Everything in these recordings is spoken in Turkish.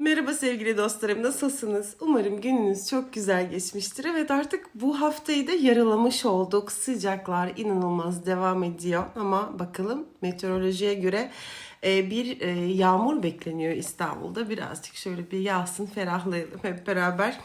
Merhaba sevgili dostlarım, nasılsınız? Umarım gününüz çok güzel geçmiştir. Evet artık bu haftayı da yaralamış olduk. Sıcaklar inanılmaz devam ediyor ama bakalım meteorolojiye göre e, bir e, yağmur bekleniyor İstanbul'da. Birazcık şöyle bir yağsın, ferahlayalım hep beraber.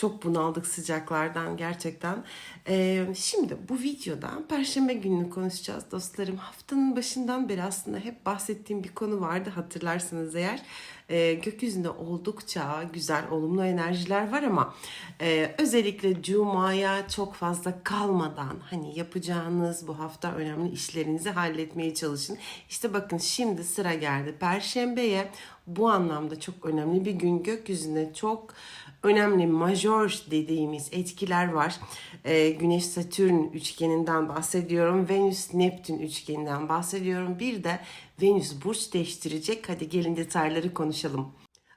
Çok bunaldık sıcaklardan gerçekten. E, Şimdi bu videoda Perşembe gününü konuşacağız dostlarım. Haftanın başından beri aslında hep bahsettiğim bir konu vardı hatırlarsanız eğer. E, gökyüzünde oldukça güzel, olumlu enerjiler var ama e, özellikle Cuma'ya çok fazla kalmadan hani yapacağınız bu hafta önemli işlerinizi halletmeye çalışın. İşte bakın şimdi sıra geldi Perşembeye. Bu anlamda çok önemli bir gün. Gökyüzünde çok önemli majör dediğimiz etkiler var. E, Güneş Satürn üçgeninden bahsediyorum. Venüs Neptün üçgeninden bahsediyorum. Bir de Venüs burç değiştirecek. Hadi gelin detayları konuşalım.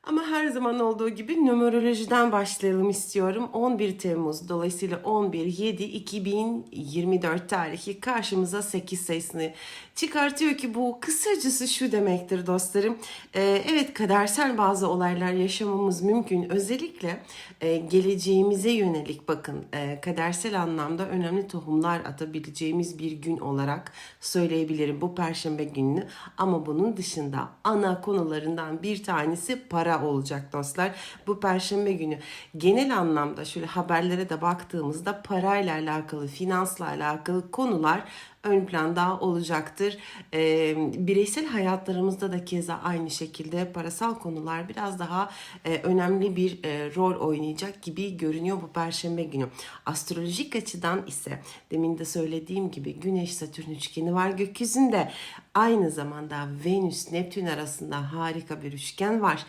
Ama her zaman olduğu gibi numerolojiden başlayalım istiyorum. 11 Temmuz dolayısıyla 11 7 2024 tarihi karşımıza 8 sayısını çıkartıyor ki bu kısacası şu demektir dostlarım. Ee, evet kadersel bazı olaylar yaşamamız mümkün. Özellikle e, geleceğimize yönelik bakın e, kadersel anlamda önemli tohumlar atabileceğimiz bir gün olarak söyleyebilirim bu perşembe gününü. Ama bunun dışında ana konularından bir tanesi para olacak dostlar. Bu perşembe günü genel anlamda şöyle haberlere de baktığımızda parayla alakalı, finansla alakalı konular ön planda olacaktır. Ee, bireysel hayatlarımızda da keza aynı şekilde parasal konular biraz daha e, önemli bir e, rol oynayacak gibi görünüyor bu perşembe günü. Astrolojik açıdan ise demin de söylediğim gibi Güneş Satürn üçgeni var gökyüzünde. Aynı zamanda Venüs Neptün arasında harika bir üçgen var.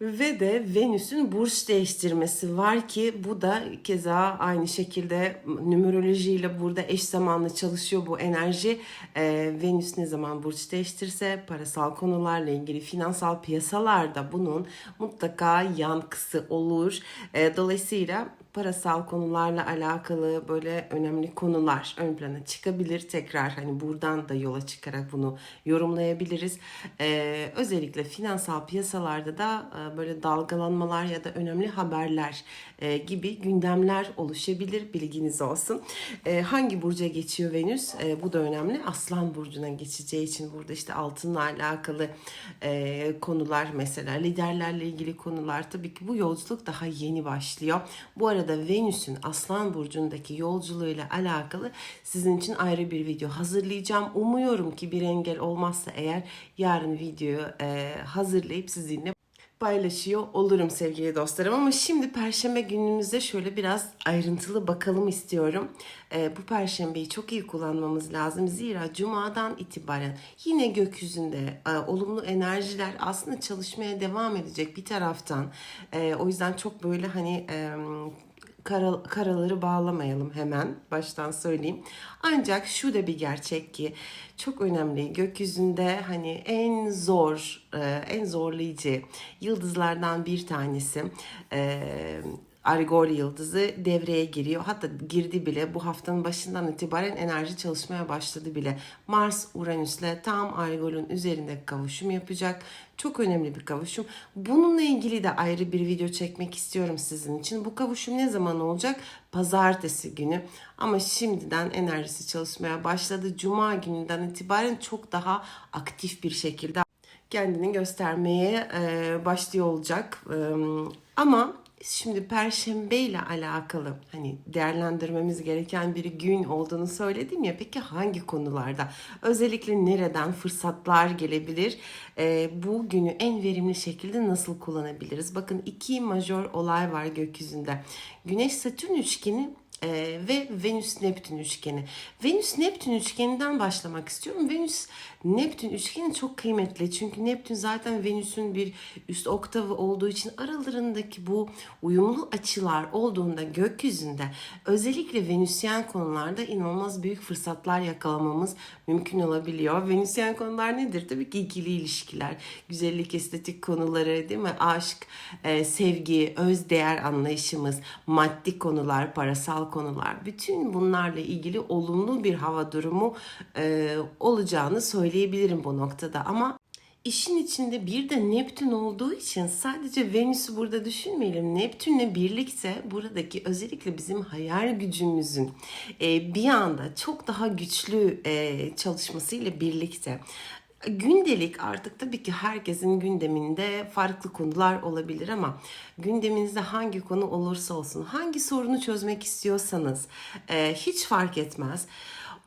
Ve de Venüs'ün burç değiştirmesi var ki bu da keza aynı şekilde numerolojiyle burada eş zamanlı çalışıyor bu enerji. Ee, Venüs ne zaman burç değiştirse parasal konularla ilgili finansal piyasalarda bunun mutlaka yankısı olur. Ee, dolayısıyla parasal konularla alakalı böyle önemli konular ön plana çıkabilir. Tekrar hani buradan da yola çıkarak bunu yorumlayabiliriz. Ee, özellikle finansal piyasalarda da e, böyle dalgalanmalar ya da önemli haberler e, gibi gündemler oluşabilir. Bilginiz olsun. E, hangi burca geçiyor Venüs? E, bu da önemli. Aslan burcuna geçeceği için burada işte altınla alakalı e, konular mesela liderlerle ilgili konular tabii ki bu yolculuk daha yeni başlıyor. Bu arada Venüs'ün Aslan burcundaki yolculuğuyla alakalı sizin için ayrı bir video hazırlayacağım. Umuyorum ki bir engel olmazsa eğer yarın videoyu e, hazırlayıp sizinle paylaşıyor olurum sevgili dostlarım. Ama şimdi perşembe günümüzde şöyle biraz ayrıntılı bakalım istiyorum. Ee, bu perşembeyi çok iyi kullanmamız lazım. Zira cumadan itibaren yine gökyüzünde e, olumlu enerjiler aslında çalışmaya devam edecek bir taraftan. E, o yüzden çok böyle hani... E, kara, karaları bağlamayalım hemen baştan söyleyeyim. Ancak şu da bir gerçek ki çok önemli gökyüzünde hani en zor, e, en zorlayıcı yıldızlardan bir tanesi. Argol yıldızı devreye giriyor. Hatta girdi bile bu haftanın başından itibaren enerji çalışmaya başladı bile. Mars Uranüs'le tam Argol'un üzerinde kavuşum yapacak. Çok önemli bir kavuşum. Bununla ilgili de ayrı bir video çekmek istiyorum sizin için. Bu kavuşum ne zaman olacak? Pazartesi günü. Ama şimdiden enerjisi çalışmaya başladı. Cuma gününden itibaren çok daha aktif bir şekilde kendini göstermeye başlıyor olacak. E, ama şimdi perşembe ile alakalı hani değerlendirmemiz gereken bir gün olduğunu söyledim ya. Peki hangi konularda? Özellikle nereden fırsatlar gelebilir? E, bu günü en verimli şekilde nasıl kullanabiliriz? Bakın iki majör olay var gökyüzünde. Güneş Satürn üçgeni e, ve Venüs Neptün üçgeni. Venüs Neptün üçgeninden başlamak istiyorum. Venüs Neptün üçgeni çok kıymetli. Çünkü Neptün zaten Venüs'ün bir üst oktavı olduğu için aralarındaki bu uyumlu açılar olduğunda gökyüzünde özellikle Venüsyen konularda inanılmaz büyük fırsatlar yakalamamız mümkün olabiliyor. Venüsyen konular nedir? Tabii ki ikili ilişkiler, güzellik, estetik konuları değil mi? Aşk, e, sevgi, öz değer anlayışımız, maddi konular, parasal konular. Bütün bunlarla ilgili olumlu bir hava durumu e, olacağını söyleyebilirim bu noktada. Ama İşin içinde bir de Neptün olduğu için sadece Venüs'ü burada düşünmeyelim. Neptünle birlikte buradaki özellikle bizim hayal gücümüzün e, bir anda çok daha güçlü e, çalışmasıyla birlikte Gündelik artık tabii ki herkesin gündeminde farklı konular olabilir ama gündeminizde hangi konu olursa olsun, hangi sorunu çözmek istiyorsanız hiç fark etmez.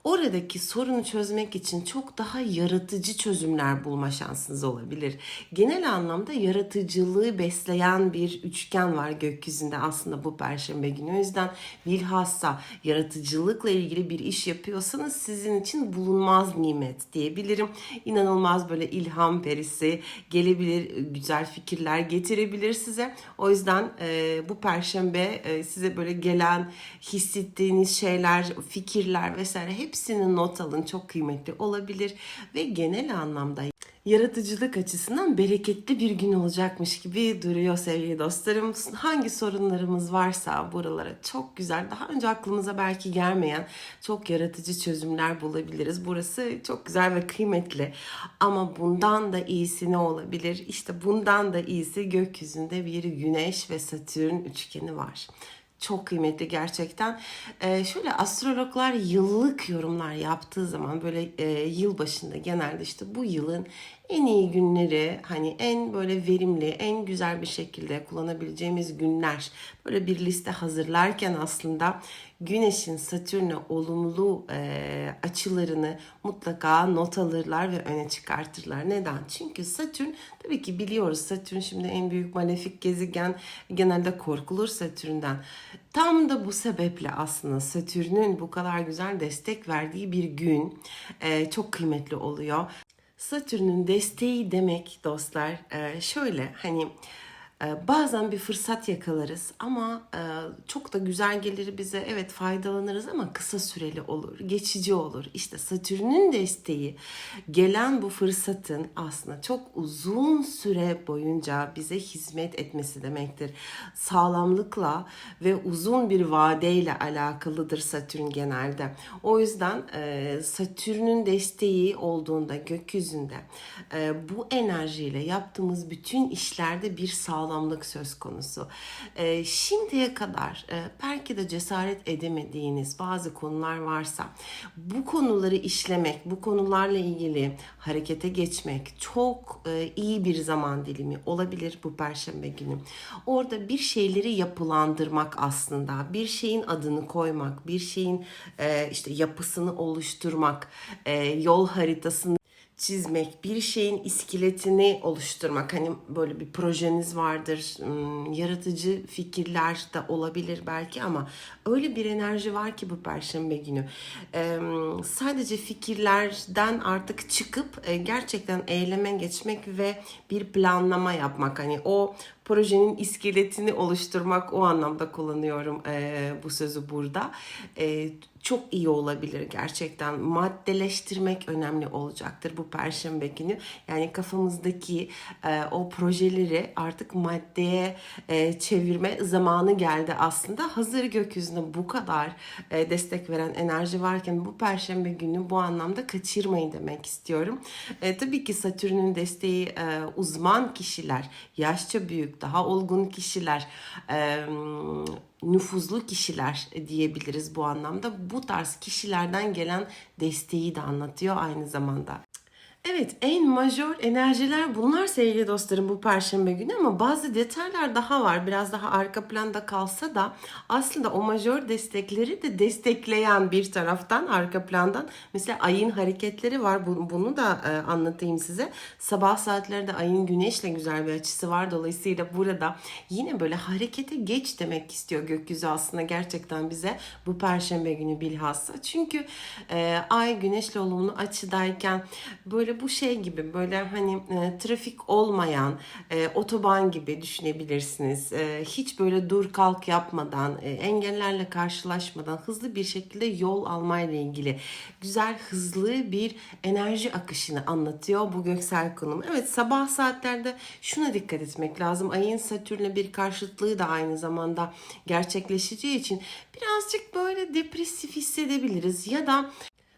Oradaki sorunu çözmek için çok daha yaratıcı çözümler bulma şansınız olabilir. Genel anlamda yaratıcılığı besleyen bir üçgen var gökyüzünde aslında bu perşembe günü. O yüzden bilhassa yaratıcılıkla ilgili bir iş yapıyorsanız sizin için bulunmaz nimet diyebilirim. İnanılmaz böyle ilham perisi gelebilir, güzel fikirler getirebilir size. O yüzden e, bu perşembe e, size böyle gelen hissettiğiniz şeyler, fikirler vesaire hepsini not alın. Çok kıymetli olabilir ve genel anlamda yaratıcılık açısından bereketli bir gün olacakmış gibi duruyor sevgili dostlarım. Hangi sorunlarımız varsa buralara çok güzel, daha önce aklımıza belki gelmeyen çok yaratıcı çözümler bulabiliriz. Burası çok güzel ve kıymetli. Ama bundan da iyisi ne olabilir? İşte bundan da iyisi gökyüzünde bir güneş ve satürn üçgeni var çok kıymetli gerçekten. Ee, şöyle astrologlar yıllık yorumlar yaptığı zaman böyle e, yıl başında genelde işte bu yılın en iyi günleri hani en böyle verimli, en güzel bir şekilde kullanabileceğimiz günler böyle bir liste hazırlarken aslında Güneş'in Satürn'e olumlu e, açılarını mutlaka not alırlar ve öne çıkartırlar. Neden? Çünkü Satürn tabii ki biliyoruz Satürn şimdi en büyük malefik gezegen genelde korkulur Satürn'den. Tam da bu sebeple aslında Satürn'ün bu kadar güzel destek verdiği bir gün e, çok kıymetli oluyor. Satürn'ün desteği demek dostlar. E, şöyle hani bazen bir fırsat yakalarız ama e, çok da güzel gelir bize. Evet faydalanırız ama kısa süreli olur, geçici olur. İşte Satürn'ün desteği gelen bu fırsatın aslında çok uzun süre boyunca bize hizmet etmesi demektir. Sağlamlıkla ve uzun bir vadeyle alakalıdır Satürn genelde. O yüzden e, Satürn'ün desteği olduğunda gökyüzünde bu enerjiyle yaptığımız bütün işlerde bir sağlam sağlamlık söz konusu. E, şimdiye kadar e, belki de cesaret edemediğiniz bazı konular varsa bu konuları işlemek, bu konularla ilgili harekete geçmek çok e, iyi bir zaman dilimi olabilir bu perşembe günü. Orada bir şeyleri yapılandırmak aslında, bir şeyin adını koymak, bir şeyin e, işte yapısını oluşturmak, yol haritasını çizmek, bir şeyin iskeletini oluşturmak. Hani böyle bir projeniz vardır, hmm, yaratıcı fikirler de olabilir belki ama öyle bir enerji var ki bu perşembe günü. Sadece fikirlerden artık çıkıp e, gerçekten eyleme geçmek ve bir planlama yapmak. Hani o projenin iskeletini oluşturmak o anlamda kullanıyorum e, bu sözü burada. E, çok iyi olabilir gerçekten. Maddeleştirmek önemli olacaktır bu perşembe günü. Yani kafamızdaki e, o projeleri artık maddeye e, çevirme zamanı geldi aslında. Hazır gökyüzünde bu kadar e, destek veren enerji varken bu perşembe günü bu anlamda kaçırmayın demek istiyorum. E, tabii ki Satürn'ün desteği e, uzman kişiler, yaşça büyük, daha olgun kişiler, nüfuzlu kişiler diyebiliriz bu anlamda. Bu tarz kişilerden gelen desteği de anlatıyor aynı zamanda. Evet en majör enerjiler bunlar sevgili dostlarım bu perşembe günü ama bazı detaylar daha var. Biraz daha arka planda kalsa da aslında o majör destekleri de destekleyen bir taraftan arka plandan. Mesela ayın hareketleri var. Bunu da e, anlatayım size. Sabah saatlerinde ayın güneşle güzel bir açısı var. Dolayısıyla burada yine böyle harekete geç demek istiyor gökyüzü aslında gerçekten bize bu perşembe günü bilhassa. Çünkü e, ay güneşle olumlu açıdayken böyle bu şey gibi böyle hani e, trafik olmayan e, otoban gibi düşünebilirsiniz. E, hiç böyle dur kalk yapmadan, e, engellerle karşılaşmadan hızlı bir şekilde yol almayla ilgili güzel hızlı bir enerji akışını anlatıyor bu göksel konum. Evet sabah saatlerde şuna dikkat etmek lazım. Ayın Satürn'le bir karşıtlığı da aynı zamanda gerçekleşeceği için birazcık böyle depresif hissedebiliriz ya da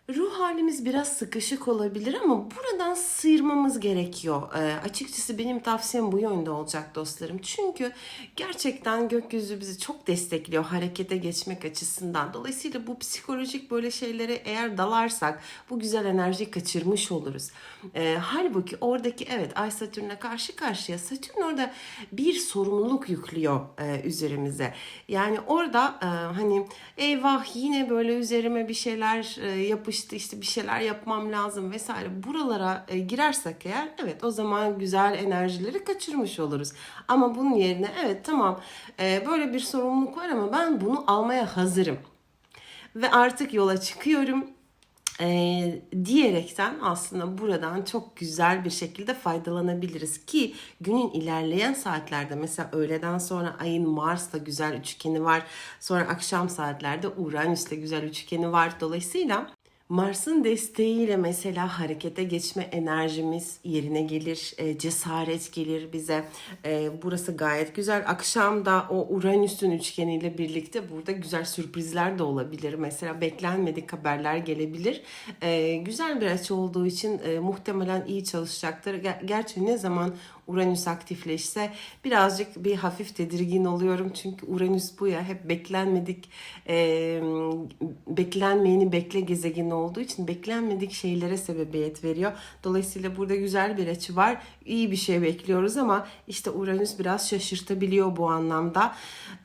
Ruh halimiz biraz sıkışık olabilir ama buradan sıyırmamız gerekiyor. Ee, açıkçası benim tavsiyem bu yönde olacak dostlarım. Çünkü gerçekten gökyüzü bizi çok destekliyor harekete geçmek açısından. Dolayısıyla bu psikolojik böyle şeylere eğer dalarsak bu güzel enerjiyi kaçırmış oluruz. Ee, halbuki oradaki evet Ay Satürn'le karşı karşıya Satürn orada bir sorumluluk yüklüyor e, üzerimize. Yani orada e, hani eyvah yine böyle üzerime bir şeyler e, yapıştı işte bir şeyler yapmam lazım vesaire buralara e, girersek eğer evet o zaman güzel enerjileri kaçırmış oluruz. Ama bunun yerine evet tamam e, böyle bir sorumluluk var ama ben bunu almaya hazırım ve artık yola çıkıyorum e, diyerekten aslında buradan çok güzel bir şekilde faydalanabiliriz ki günün ilerleyen saatlerde mesela öğleden sonra ayın Mars'la güzel üçgeni var. Sonra akşam saatlerde Uranüs'le güzel üçgeni var. Dolayısıyla Mars'ın desteğiyle mesela harekete geçme enerjimiz yerine gelir, e, cesaret gelir bize. E, burası gayet güzel. Akşam da o Uranüs'ün üçgeniyle birlikte burada güzel sürprizler de olabilir. Mesela beklenmedik haberler gelebilir. E, güzel bir açı olduğu için e, muhtemelen iyi çalışacaktır. Ger- Gerçi ne zaman Uranüs aktifleşse birazcık bir hafif tedirgin oluyorum. Çünkü Uranüs bu ya hep beklenmedik, e, beklenmeyeni bekle gezegeni olduğu için beklenmedik şeylere sebebiyet veriyor. Dolayısıyla burada güzel bir açı var. İyi bir şey bekliyoruz ama işte Uranüs biraz şaşırtabiliyor bu anlamda.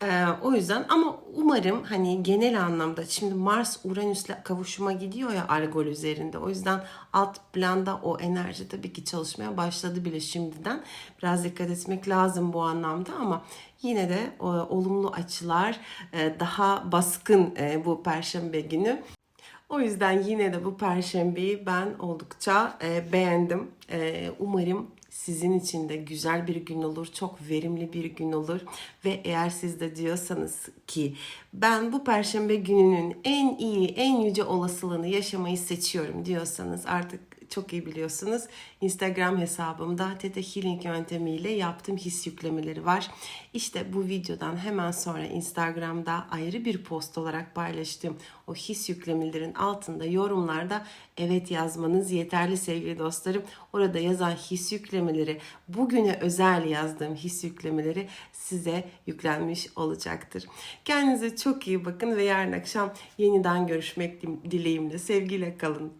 E, o yüzden ama umarım hani genel anlamda şimdi Mars Uranüs'le kavuşuma gidiyor ya Algol üzerinde. O yüzden alt planda o enerji tabii ki çalışmaya başladı bile şimdiden. Biraz dikkat etmek lazım bu anlamda ama yine de o, olumlu açılar e, daha baskın e, bu perşembe günü. O yüzden yine de bu perşembeyi ben oldukça e, beğendim. E, umarım sizin için de güzel bir gün olur, çok verimli bir gün olur ve eğer siz de diyorsanız ki ben bu perşembe gününün en iyi, en yüce olasılığını yaşamayı seçiyorum diyorsanız artık çok iyi biliyorsunuz. Instagram hesabımda Tete Healing yöntemiyle yaptığım his yüklemeleri var. İşte bu videodan hemen sonra Instagram'da ayrı bir post olarak paylaştığım o his yüklemelerin altında yorumlarda evet yazmanız yeterli sevgili dostlarım. Orada yazan his yüklemeleri, bugüne özel yazdığım his yüklemeleri size yüklenmiş olacaktır. Kendinize çok iyi bakın ve yarın akşam yeniden görüşmek dileğimle. Sevgiyle kalın.